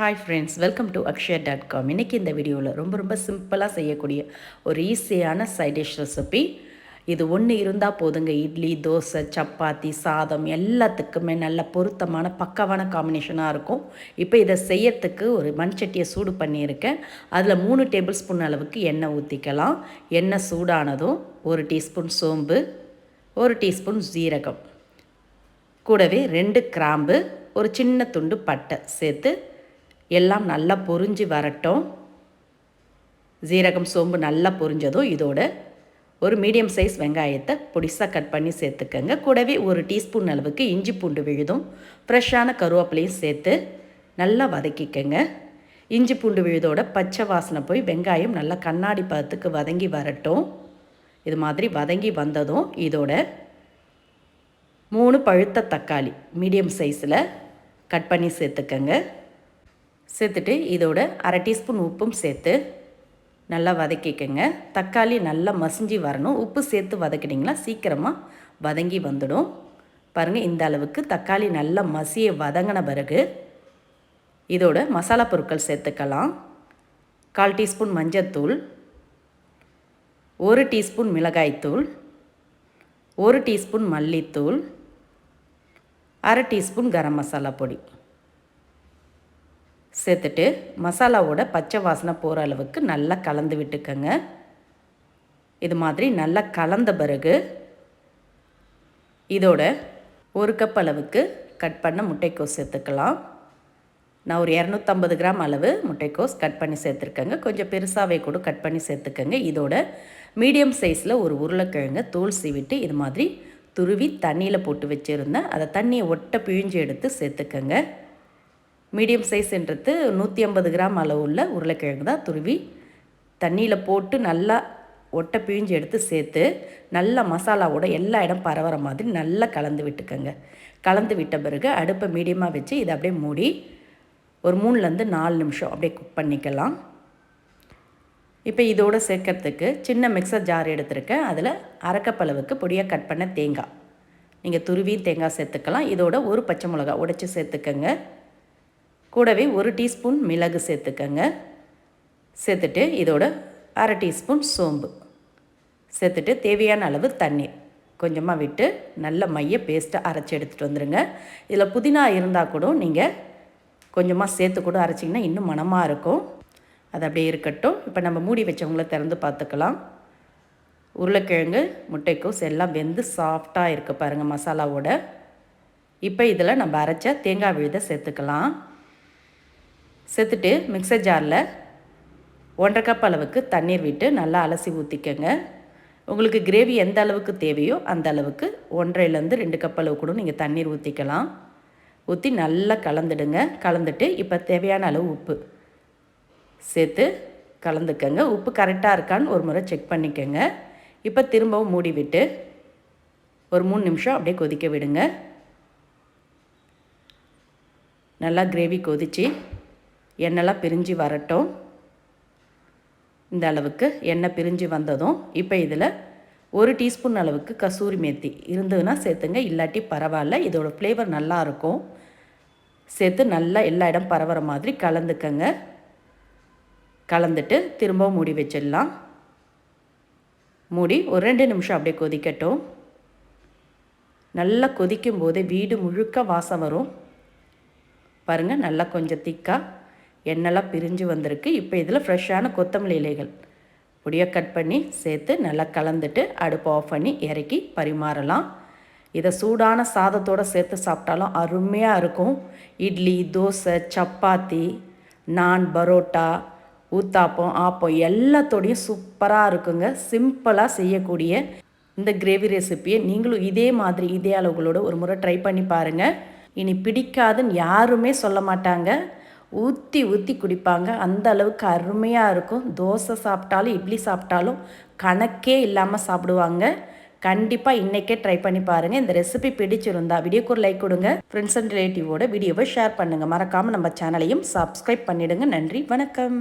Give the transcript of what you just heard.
Hi friends welcome to Akshaya dot com இன்றைக்கி இந்த வீடியோவில் ரொம்ப ரொம்ப சிம்பிளாக செய்யக்கூடிய ஒரு ஈஸியான சைட் டிஷ் ரெசிபி இது ஒன்று இருந்தால் போதுங்க. இட்லி தோசை சப்பாத்தி சாதம் எல்லாத்துக்குமே நல்ல பொருத்தமான பக்கவான காம்பினேஷனாக இருக்கும். இப்போ இதை செய்யறதுக்கு ஒரு மண்சட்டியை சூடு பண்ணியிருக்கேன். அதில் மூணு டேபிள் ஸ்பூன் அளவுக்கு எண்ணெய் ஊற்றிக்கலாம் எண்ணெய் சூடானதும் ஒரு டீஸ்பூன் சோம்பு ஒரு டீஸ்பூன் ஜீரகம் கூடவே ரெண்டு கிராம்பு ஒரு சின்ன துண்டு பட்டை சேர்த்து எல்லாம் நல்லா பொரிஞ்சு வரட்டும். ஜீரகம் சோம்பு நல்லா பொரிஞ்சதும் இதோட ஒரு மீடியம் சைஸ் வெங்காயத்தை பொடிசாக கட் பண்ணி சேர்த்துக்கங்க. கூடவே ஒரு டீஸ்பூன் அளவுக்கு இஞ்சி பூண்டு விழுதும் ஃப்ரெஷ்ஷான கருவேப்பிலையும் சேர்த்து நல்லா வதக்கிக்கங்க. இஞ்சி பூண்டு விழுதோட பச்சை வாசனை போய் வெங்காயம் நல்லா கண்ணாடி பதத்துக்கு வதங்கி வரட்டும். இது மாதிரி வதங்கி வந்ததும் இதோட மூணு பழுத்த தக்காளி மீடியம் சைஸில் கட் பண்ணி சேர்த்துக்கங்க. சேர்த்துட்டு இதோட அரை டீஸ்பூன் உப்பும் சேர்த்து நல்லா வதக்கிக்கங்க. தக்காளி நல்லா மசிஞ்சு வரணும். உப்பு சேர்த்து வதக்கிட்டிங்கன்னா சீக்கிரமாக வதங்கி வந்துடும். பாருங்கள் இந்த அளவுக்கு தக்காளி நல்லா மசிய வதங்கின பிறகு இதோட மசாலா பொருட்கள் சேர்த்துக்கலாம். கால் டீஸ்பூன் மஞ்சத்தூள் ஒரு டீஸ்பூன் மிளகாய்த்தூள் ஒரு டீஸ்பூன் மல்லித்தூள் அரை டீஸ்பூன் கரம் மசாலா பொடி. சேர்த்துட்டு மசாலாவோட பச்சை வாசனை போகிற அளவுக்கு நல்லா கலந்து விட்டுக்கங்க. இது மாதிரி நல்லா கலந்த பிறகு இதோட ஒரு கப் அளவுக்கு கட் பண்ண முட்டைக்கோஸ் சேர்த்துக்கலாம். நான் ஒரு இரநூத்தம்பது கிராம் அளவு முட்டைக்கோஸ் கட் பண்ணி சேர்த்துருக்கேங்க. கொஞ்சம் பெருசாகவே கூட கட் பண்ணி சேர்த்துக்கோங்க. இதோட மீடியம் சைஸில் ஒரு உருளைக்கிழங்க தோல் சீவிட்டு இது மாதிரி துருவி தண்ணியில் போட்டு வச்சுருந்தேன். அதை தண்ணியை ஒட்ட பிழிஞ்சு எடுத்து சேர்த்துக்கோங்க. மீடியம் சைஸ்ன்றது நூற்றி ஐம்பது கிராம் அளவு உள்ள உருளைக்கிழங்கு தான் துருவி தண்ணியில் போட்டு நல்லா ஒட்டை பிழிஞ்சு எடுத்து சேர்த்து நல்லா மசாலாவோட எல்லா இடம் பரவற மாதிரி நல்லா கலந்து விட்டுக்கோங்க. கலந்து விட்ட பிறகு அடுப்பை மீடியமாக வச்சு இதை அப்படியே மூடி ஒரு மூணுலேருந்து நாலு நிமிஷம் அப்படியே குக் பண்ணிக்கலாம். இப்போ இதோடு சேர்க்கறதுக்கு சின்ன மிக்சர் ஜார் எடுத்திருக்கேன். அதில் அரைக்கப்பளவுக்கு பொடியாக கட் பண்ண தேங்காய். நீங்கள் துருவியும் தேங்காய் சேர்த்துக்கலாம். இதோட ஒரு பச்சை மிளகா உடைச்சி சேர்த்துக்கங்க. கூடவே ஒரு டீஸ்பூன் மிளகு சேர்த்துக்கங்க. சேர்த்துட்டு இதோட அரை டீஸ்பூன் சோம்பு. சேர்த்துட்டு தேவையான அளவு தண்ணீர். கொஞ்சமாக விட்டு நல்ல மைய பேஸ்ட்டை அரைச்சி எடுத்துகிட்டு வந்துடுங்க இதில் புதினா இருந்தால் கூட நீங்கள் கொஞ்சமாக சேர்த்து கூட அரைச்சிங்கன்னா இன்னும் மனமாக இருக்கும். அது அப்படியே இருக்கட்டும். இப்போ நம்ம மூடி வச்சவங்கள திறந்து பார்த்துக்கலாம். உருளைக்கிழங்கு முட்டைக்கோஸ் எல்லாம் வெந்து சாஃப்டாக இருக்குது பாருங்கள் மசாலாவோட. இப்போ இதில் நம்ம அரைச்ச தேங்காய் விழுதை சேர்த்துக்கலாம். சேர்த்துட்டு மிக்சர் ஜாரில் ஒன்றரை கப் அளவுக்கு தண்ணீர் விட்டு நல்லா அலசி ஊற்றிக்கங்க உங்களுக்கு கிரேவி எந்த அளவுக்கு தேவையோ அந்த அளவுக்கு ஒன்றரைலேருந்து ரெண்டு கப் அளவு கூட நீங்கள் தண்ணீர் ஊற்றிக்கலாம் ஊற்றி நல்லா கலந்துடுங்க. கலந்துட்டு இப்போ தேவையான அளவு உப்பு சேர்த்து கலந்துக்கங்க. உப்பு கரெக்டாக இருக்கான்னு ஒரு முறை செக் பண்ணிக்கோங்க. இப்போ திரும்பவும் மூடி விட்டு ஒரு மூணு நிமிஷம் அப்படியே கொதிக்க விடுங்க. நல்லா கிரேவி கொதித்து எண்ணெய்லாம் பிரிஞ்சு வரட்டும். இந்த அளவுக்கு எண்ணெய் பிரிஞ்சு வந்ததும் இப்போ இதில் ஒரு டீஸ்பூன் அளவுக்கு கசூரி மேத்தி இருந்ததுன்னா சேர்த்துங்க. இல்லாட்டி பரவாயில்ல இதோட ஃப்ளேவர் நல்லாயிருக்கும் சேர்த்து நல்லா எல்லா இடம் பரவுற மாதிரி கலந்துக்கங்க. கலந்துட்டு திரும்பவும் மூடி வச்சிடலாம். மூடி ஒரு ரெண்டு நிமிஷம் அப்படியே கொதிக்கட்டும். நல்லா கொதிக்கும் போதே வீடு முழுக்க வாசம் வரும். பாருங்கள் நல்லா கொஞ்சம் திக்காக எண்ணெய்லாம் பிரிஞ்சு வந்திருக்கு. இப்போ இதில் ஃப்ரெஷ்ஷான கொத்தமல்லி இலைகள். பொடியாக கட் பண்ணி சேர்த்து நல்லா கலந்துட்டு அடுப்பு ஆஃப் பண்ணி இறக்கி பரிமாறலாம். இதை சூடான சாதத்தோடு சேர்த்து சாப்பிட்டாலும் அருமையாக இருக்கும். இட்லி தோசை சப்பாத்தி நான் பரோட்டா ஊத்தாப்பம் ஆப்பம் எல்லாத்தோடையும் சூப்பராக இருக்குங்க. சிம்பிளாக செய்யக்கூடிய இந்த கிரேவி ரெசிப்பியை நீங்களும் இதே மாதிரி இதே அளவுகளோட ஒரு முறை ட்ரை பண்ணி பாருங்கள் இனி பிடிக்காதுன்னு யாருமே சொல்ல மாட்டாங்க. ஊற்றி ஊற்றி குடிப்பாங்க. அந்த அளவுக்கு அருமையாக இருக்கும். தோசை சாப்பிட்டாலும் இட்லி சாப்பிட்டாலும் கணக்கே இல்லாமல் சாப்பிடுவாங்க. கண்டிப்பாக இன்றைக்கே ட்ரை பண்ணி பாருங்கள் இந்த ரெசிபி பிடிச்சிருந்தா வீடியோக்கு ஒரு லைக் கொடுங்க. ஃப்ரெண்ட்ஸ் அண்ட் ரிலேட்டிவோட வீடியோவை ஷேர் பண்ணுங்கள் மறக்காமல் நம்ம சேனலையும் சப்ஸ்கிரைப் பண்ணிவிடுங்க நன்றி வணக்கம்.